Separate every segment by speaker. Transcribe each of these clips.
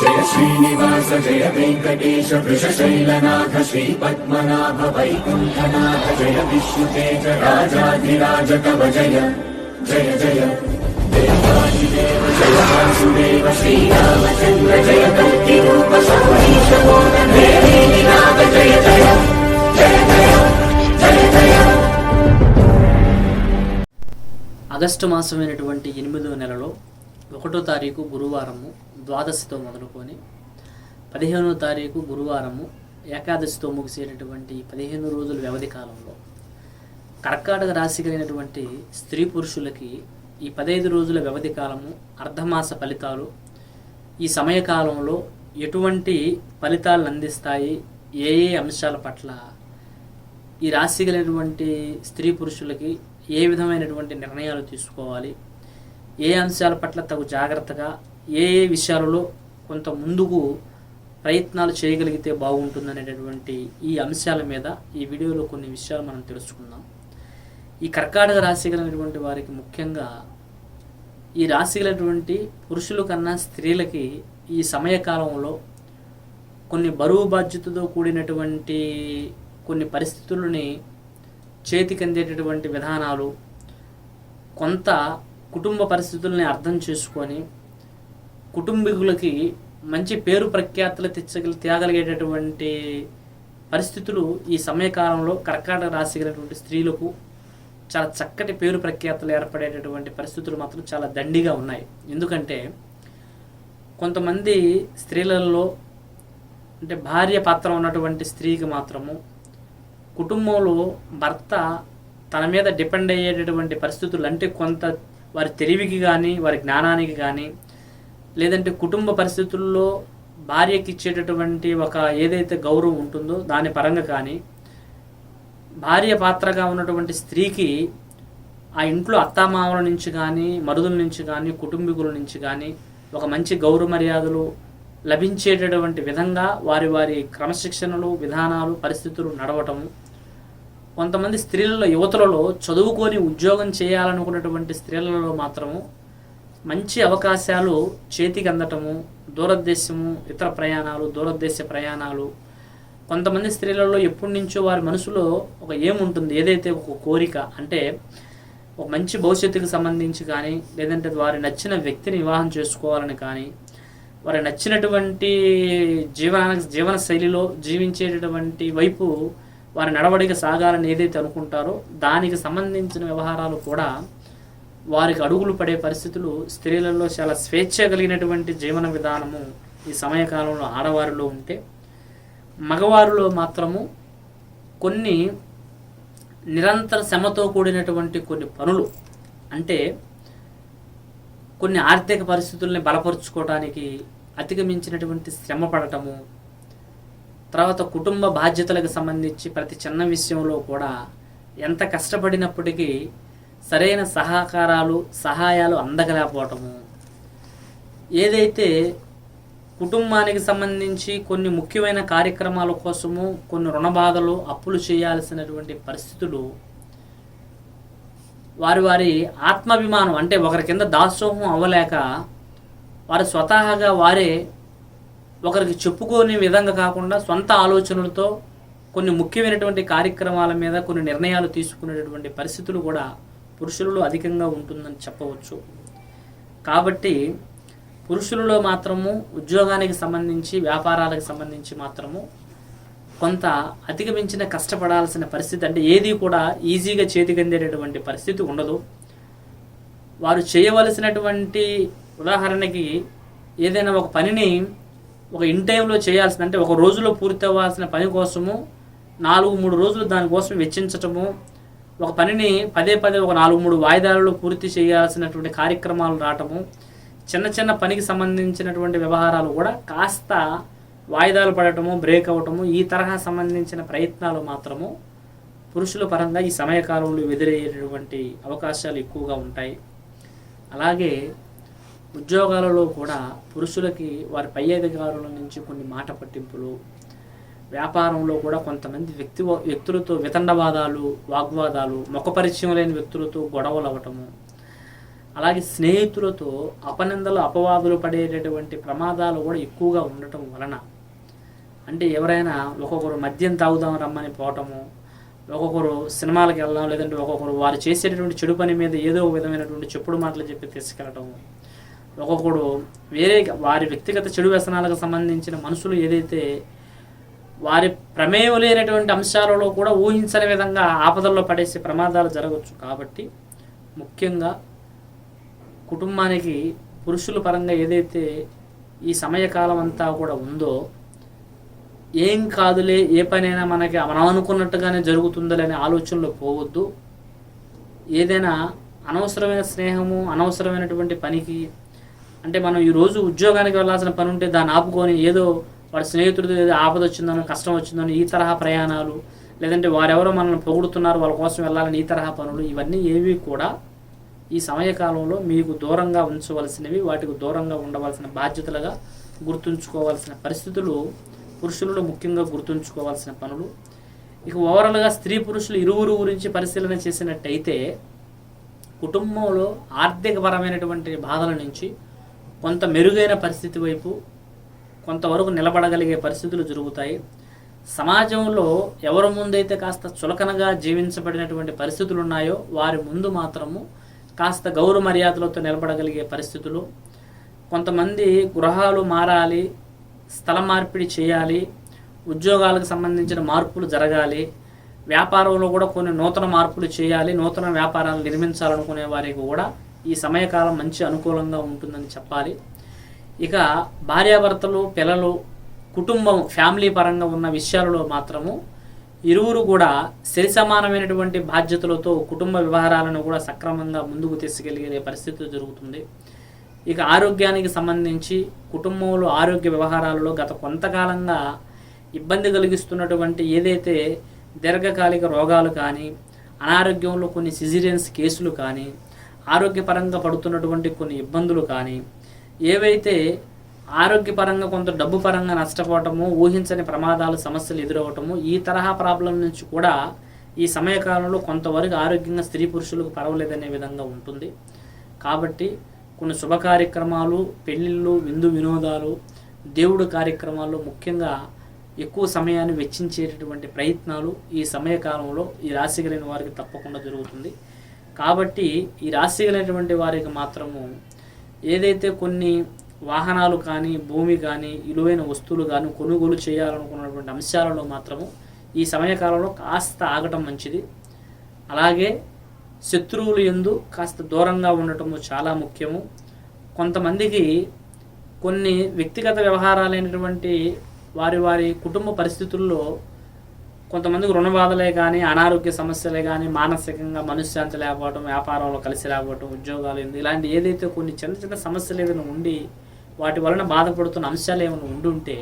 Speaker 1: జయ శ్రీనివాస జయ వెంకటేశ వృషశైలనాథ శ్రీ పద్మనాభ వైకుంఠనాథ జయ విష్ణుతేజ రాజాధిరాజ కవ జయ జయ జయ. దేవాదిదేవ జయ వాసుదేవ శ్రీరామచంద్ర జయ కల్కి రూప సౌరీశ నాథ జయ జయ జయ జయ జయ జయ.
Speaker 2: ఆగస్టు మాసమైనటువంటి ఎనిమిదో నెలలో ఒకటో తారీఖు గురువారము ద్వాదశితో మొదలుకొని పదిహేనో తారీఖు గురువారము ఏకాదశితో ముగిసేటటువంటి పదిహేను రోజుల వ్యవధి కాలంలో కర్కాటక రాశి కలిగినటువంటి స్త్రీ పురుషులకి ఈ పదహైదు రోజుల వ్యవధి కాలము అర్ధమాస ఫలితాలు. ఈ సమయకాలంలో ఎటువంటి ఫలితాలను అందిస్తాయి? ఏ ఏ అంశాల పట్ల? ఈ రాశి కలిగినటువంటి స్త్రీ పురుషులకి ఏ విధమైనటువంటి నిర్ణయాలు తీసుకోవాలి? ఏ అంశాల పట్ల తగు జాగ్రత్తగా ఏ ఏ విషయాలలో కొంత ముందుకు ప్రయత్నాలు చేయగలిగితే బాగుంటుందనేటటువంటి ఈ అంశాల మీద ఈ వీడియోలో కొన్ని విషయాలు మనం తెలుసుకుందాం. ఈ కర్కాటక రాశి కలిగినటువంటి వారికి ముఖ్యంగా ఈ రాశి కలిగినటువంటి పురుషుల కన్నా స్త్రీలకి ఈ సమయకాలంలో కొన్ని బరువు బాధ్యతతో కూడినటువంటి కొన్ని పరిస్థితులని చేతికి అందేటటువంటి విధానాలు కొంత కుటుంబ పరిస్థితుల్ని అర్థం చేసుకొని కుటుంబీకులకి మంచి పేరు ప్రఖ్యాతులు తెచ్చగలి తేగలిగేటటువంటి పరిస్థితులు ఈ సమయకాలంలో కర్కాటక రాశి కలిగినటువంటి స్త్రీలకు చాలా చక్కటి పేరు ప్రఖ్యాతులు ఏర్పడేటటువంటి పరిస్థితులు మాత్రం చాలా దండిగా ఉన్నాయి. ఎందుకంటే కొంతమంది స్త్రీలలో అంటే భార్య పాత్ర ఉన్నటువంటి స్త్రీకి మాత్రము కుటుంబంలో భర్త తన మీద డిపెండ్ అయ్యేటటువంటి పరిస్థితులు అంటే కొంత వారి తెలివికి కానీ వారి జ్ఞానానికి కానీ లేదంటే కుటుంబ పరిస్థితుల్లో భార్యకి ఇచ్చేటటువంటి ఒక ఏదైతే గౌరవం ఉంటుందో దాని పరంగా కానీ భార్య పాత్రగా ఉన్నటువంటి స్త్రీకి ఆ ఇంట్లో అత్తామామల నుంచి కానీ మరుదుల నుంచి కానీ కుటుంబీకుల నుంచి కానీ ఒక మంచి గౌరవ మర్యాదలు లభించేటటువంటి విధంగా వారి వారి క్రమశిక్షణలు విధానాలు పరిస్థితులు నడవటము కొంతమంది స్త్రీలలో యువతులలో చదువుకొని ఉద్యోగం చేయాలనుకున్నటువంటి స్త్రీలలో మాత్రము మంచి అవకాశాలు చేతికి అందటము దూరదేశము ఇతర ప్రయాణాలు దూరదేశ ప్రయాణాలు. కొంతమంది స్త్రీలలో ఎప్పటి నుంచో వారి మనసులో ఒక ఏముంటుంది? ఏదైతే ఒక కోరిక అంటే ఒక మంచి భవిష్యత్తుకు సంబంధించి కానీ లేదంటే వారి నచ్చిన వ్యక్తిని వివాహం చేసుకోవాలని కానీ వారి నచ్చినటువంటి జీవన జీవన శైలిలో జీవించేటటువంటి వైపు వారి నడవడిక సాగాలని ఏదైతే అనుకుంటారో దానికి సంబంధించిన వ్యవహారాలు కూడా వారికి అడుగులు పడే పరిస్థితులు స్త్రీలలో చాలా స్వేచ్ఛ కలిగినటువంటి జీవన విధానము ఈ సమయకాలంలో ఆడవారిలో ఉంటే మగవారిలో మాత్రము కొన్ని నిరంతర శ్రమతో కూడినటువంటి కొన్ని పనులు అంటే కొన్ని ఆర్థిక పరిస్థితుల్ని బలపరుచుకోవడానికి అధిగమించినటువంటి శ్రమ పడటము తర్వాత కుటుంబ బాధ్యతలకు సంబంధించి ప్రతి చిన్న విషయంలో కూడా ఎంత కష్టపడినప్పటికీ సరైన సహకారాలు సహాయాలు అందగలేకపోవటము ఏదైతే కుటుంబానికి సంబంధించి కొన్ని ముఖ్యమైన కార్యక్రమాల కోసము కొన్ని రుణబాధలు అప్పులు చేయాల్సినటువంటి పరిస్థితులు వారి వారి ఆత్మాభిమానం అంటే ఒకరి కింద దాసోహం అవ్వలేక వారు స్వతహాగా వారే ఒకరికి చెప్పుకోని విధంగా కాకుండా సొంత ఆలోచనలతో కొన్ని ముఖ్యమైనటువంటి కార్యక్రమాల మీద కొన్ని నిర్ణయాలు తీసుకునేటటువంటి పరిస్థితులు కూడా పురుషులలో అధికంగా ఉంటుందని చెప్పవచ్చు. కాబట్టి పురుషులలో మాత్రము ఉద్యోగానికి సంబంధించి వ్యాపారాలకు సంబంధించి మాత్రము కొంత అధిగమించిన కష్టపడాల్సిన పరిస్థితి అంటే ఏది కూడా ఈజీగా చేతికందేటటువంటి పరిస్థితి ఉండదు. వారు చేయవలసినటువంటి ఉదాహరణకి ఏదైనా ఒక పనిని ఒక ఇన్ టైంలో చేయాల్సిన అంటే ఒక రోజులో పూర్తి అవ్వాల్సిన పని కోసము నాలుగు మూడు రోజులు దానికోసం వెచ్చించటము ఒక పనిని పదే పదే ఒక నాలుగు మూడు వాయిదాలలో పూర్తి చేయాల్సినటువంటి కార్యక్రమాలు రావటము చిన్న చిన్న పనికి సంబంధించినటువంటి వ్యవహారాలు కూడా కాస్త వాయిదాలు పడటము బ్రేక్ అవటము ఈ తరహా సంబంధించిన ప్రయత్నాలు మాత్రము పురుషుల పరంగా ఈ సమయకాలంలో ఎదురయ్యేటటువంటి అవకాశాలు ఎక్కువగా ఉంటాయి. అలాగే ఉద్యోగాలలో కూడా పురుషులకి వారి పై అధికారుల నుంచి కొన్ని మాట పట్టింపులు వ్యాపారంలో కూడా కొంతమంది వ్యక్తి వ్యక్తులతో వితండవాదాలు వాగ్వాదాలు ముఖ పరిచయం లేని వ్యక్తులతో గొడవలు అవ్వటము. అలాగే స్నేహితులతో అపనిందలు అపవాదులు పడేటటువంటి ప్రమాదాలు కూడా ఎక్కువగా ఉండటం వలన అంటే ఎవరైనా ఒక్కొక్కరు మద్యం తాగుదాం రమ్మని పోవటము ఒక్కొక్కరు సినిమాలకు వెళ్ళడం లేదంటే ఒక్కొక్కరు వారు చేసేటటువంటి చెడు పని మీద ఏదో ఒక విధమైనటువంటి చెప్పుడు మాటలు చెప్పి తీసుకెళ్ళటం ఒక్కొక్కడు వేరే వారి వ్యక్తిగత చెడు వ్యసనాలకు సంబంధించిన మనుషులు ఏదైతే వారి ప్రమేయం లేనటువంటి అంశాలలో కూడా ఊహించని విధంగా ఆపదల్లో పడేసే ప్రమాదాలు జరగవచ్చు కాబట్టి ముఖ్యంగా కుటుంబానికి పురుషుల పరంగా ఏదైతే ఈ సమయకాలం అంతా కూడా ఉందో ఏం కాదులే ఏ పనైనా మనకి మనం అనుకున్నట్టుగానే జరుగుతుందిలే ఆలోచనలో పోవద్దు. ఏదైనా అనవసరమైన స్నేహము అనవసరమైనటువంటి పనికి అంటే మనం ఈరోజు ఉద్యోగానికి వెళ్ళాల్సిన పని ఉంటే దాన్ని ఆపుకొని ఏదో వాడి స్నేహితుడితో ఏదో ఆపద వచ్చిందనో కష్టం వచ్చిందనో ఈ తరహా ప్రయాణాలు లేదంటే వారెవరో మనల్ని పొగుడుతున్నారు వాళ్ళ కోసం వెళ్ళాలని ఈ తరహా పనులు ఇవన్నీ ఏవి కూడా ఈ సమయకాలంలో మీకు దూరంగా ఉంచవలసినవి వాటికి దూరంగా ఉండవలసిన బాధ్యతలుగా గుర్తుంచుకోవాల్సిన పరిస్థితులు పురుషులలో ముఖ్యంగా గుర్తుంచుకోవాల్సిన పనులు. ఇక ఓవరాల్గా స్త్రీ పురుషులు ఇరువురు గురించి పరిశీలన చేసినట్టయితే కుటుంబంలో ఆర్థికపరమైనటువంటి బాధల నుంచి కొంత మెరుగైన పరిస్థితి వైపు కొంతవరకు నిలబడగలిగే పరిస్థితులు జరుగుతాయి. సమాజంలో ఎవరి ముందైతే కాస్త చులకనగా జీవించబడినటువంటి పరిస్థితులు ఉన్నాయో వారి ముందు మాత్రము కాస్త గౌరవ మర్యాదలతో నిలబడగలిగే పరిస్థితులు. కొంతమంది గృహాలు మారాలి స్థల మార్పిడి చేయాలి ఉద్యోగాలకు సంబంధించిన మార్పులు జరగాలి వ్యాపారంలో కూడా కొన్ని నూతన మార్పులు చేయాలి నూతన వ్యాపారాలు నిర్మించాలనుకునే వారికి కూడా ఈ సమయకాలం మంచి అనుకూలంగా ఉంటుందని చెప్పాలి. ఇక భార్యాభర్తలు పిల్లలు కుటుంబం ఫ్యామిలీ పరంగా ఉన్న విషయాలలో మాత్రము ఇరువురు కూడా సరి సమానమైనటువంటి బాధ్యతలతో కుటుంబ వ్యవహారాలను కూడా సక్రమంగా ముందుకు తీసుకెళ్ళే పరిస్థితి జరుగుతుంది. ఇక ఆరోగ్యానికి సంబంధించి కుటుంబంలో ఆరోగ్య వ్యవహారాలలో గత కొంతకాలంగా ఇబ్బంది కలిగిస్తున్నటువంటి ఏదైతే దీర్ఘకాలిక రోగాలు కానీ అనారోగ్యంలో కొన్ని సిజిరియన్స్ కేసులు కానీ ఆరోగ్యపరంగా పడుతున్నటువంటి కొన్ని ఇబ్బందులు కానీ ఏవైతే ఆరోగ్యపరంగా కొంత డబ్బు పరంగా నష్టపోవటము ఊహించని ప్రమాదాలు సమస్యలు ఎదురవ్వటము ఈ తరహా ప్రాబ్లం నుంచి కూడా ఈ సమయకాలంలో కొంతవరకు ఆరోగ్యంగా స్త్రీ పురుషులకు పర్వాలేదనే విధంగా ఉంటుంది. కాబట్టి కొన్ని శుభ కార్యక్రమాలు పెళ్ళిళ్ళు విందు వినోదాలు దేవుడు కార్యక్రమాలు ముఖ్యంగా ఎక్కువ సమయాన్ని వెచ్చించేటటువంటి ప్రయత్నాలు ఈ సమయకాలంలో ఈ రాశి కలిగిన వారికి తప్పకుండా జరుగుతుంది. కాబట్టి ఈ రాశి కలిగినటువంటి వారికి మాత్రము ఏదైతే కొన్ని వాహనాలు కానీ భూమి కానీ విలువైన వస్తువులు కానీ కొనుగోలు చేయాలనుకున్నటువంటి అంశాలలో మాత్రము ఈ సమయకాలంలో కాస్త ఆగటం మంచిది. అలాగే శత్రువులు ఎందు కాస్త దూరంగా ఉండటము చాలా ముఖ్యము. కొంతమందికి కొన్ని వ్యక్తిగత వ్యవహారాలైనటువంటి వారి వారి కుటుంబ పరిస్థితుల్లో కొంతమందికి రుణ బాధలే కానీ అనారోగ్య సమస్యలే కానీ మానసికంగా మనశ్శాంతి లేకపోవడం వ్యాపారంలో కలిసి రాకపోవడం ఉద్యోగాలు ఏంది ఇలాంటి ఏదైతే కొన్ని చిన్న చిన్న సమస్యలు ఏదైనా ఉండి వాటి వలన బాధపడుతున్న అంశాలు ఏమైనా ఉండుంటే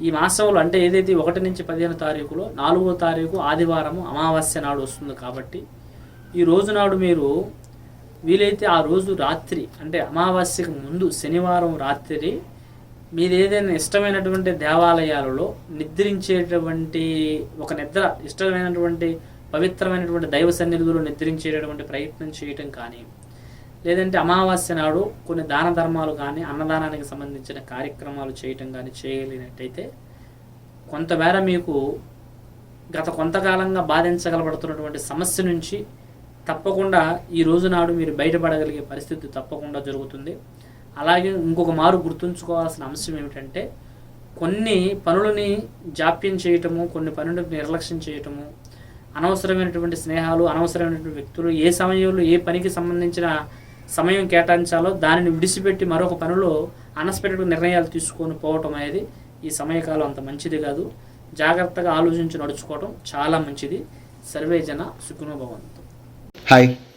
Speaker 2: ఈ మాసంలో అంటే ఏదైతే ఒకటి నుంచి పదిహేను తారీఖులో నాలుగో తారీఖు ఆదివారము అమావాస్య నాడు వస్తుంది కాబట్టి ఈ రోజు నాడు మీరు వీలైతే ఆ రోజు రాత్రి అంటే అమావాస్యకు ముందు శనివారం రాత్రి మీరు ఏదైనా ఇష్టమైనటువంటి దేవాలయాలలో నిద్రించేటటువంటి ఒక నిద్ర ఇష్టమైనటువంటి పవిత్రమైనటువంటి దైవ సన్నిధిలో నిద్రించేటటువంటి ప్రయత్నం చేయటం కానీ లేదంటే అమావాస్య నాడు కొన్ని దాన ధర్మాలు కానీ అన్నదానానికి సంబంధించిన కార్యక్రమాలు చేయటం కానీ చేయగలిగినట్టయితే కొంతమేర మీకు గత కొంతకాలంగా బాధించగలబడుతున్నటువంటి సమస్య నుంచి తప్పకుండా ఈ రోజు నాడు మీరు బయటపడగలిగే పరిస్థితి తప్పకుండా జరుగుతుంది. అలాగే ఇంకొక మారు గుర్తుంచుకోవాల్సిన అంశం ఏమిటంటే కొన్ని పనులని జాప్యం చేయటము కొన్ని పనులను నిర్లక్ష్యం చేయటము అనవసరమైనటువంటి స్నేహాలు అనవసరమైనటువంటి వ్యక్తులు ఏ సమయంలో ఏ పనికి సంబంధించిన సమయం కేటాయించాలో దానిని విడిచిపెట్టి మరొక పనిలో అన్ఎక్స్పెక్టెడ్ నిర్ణయాలు తీసుకొని పోవటం అనేది ఈ సమయకాలం అంత మంచిది కాదు. జాగ్రత్తగా ఆలోచించి నడుచుకోవటం చాలా మంచిది. సర్వే జన సుఖనో
Speaker 3: హాయ్.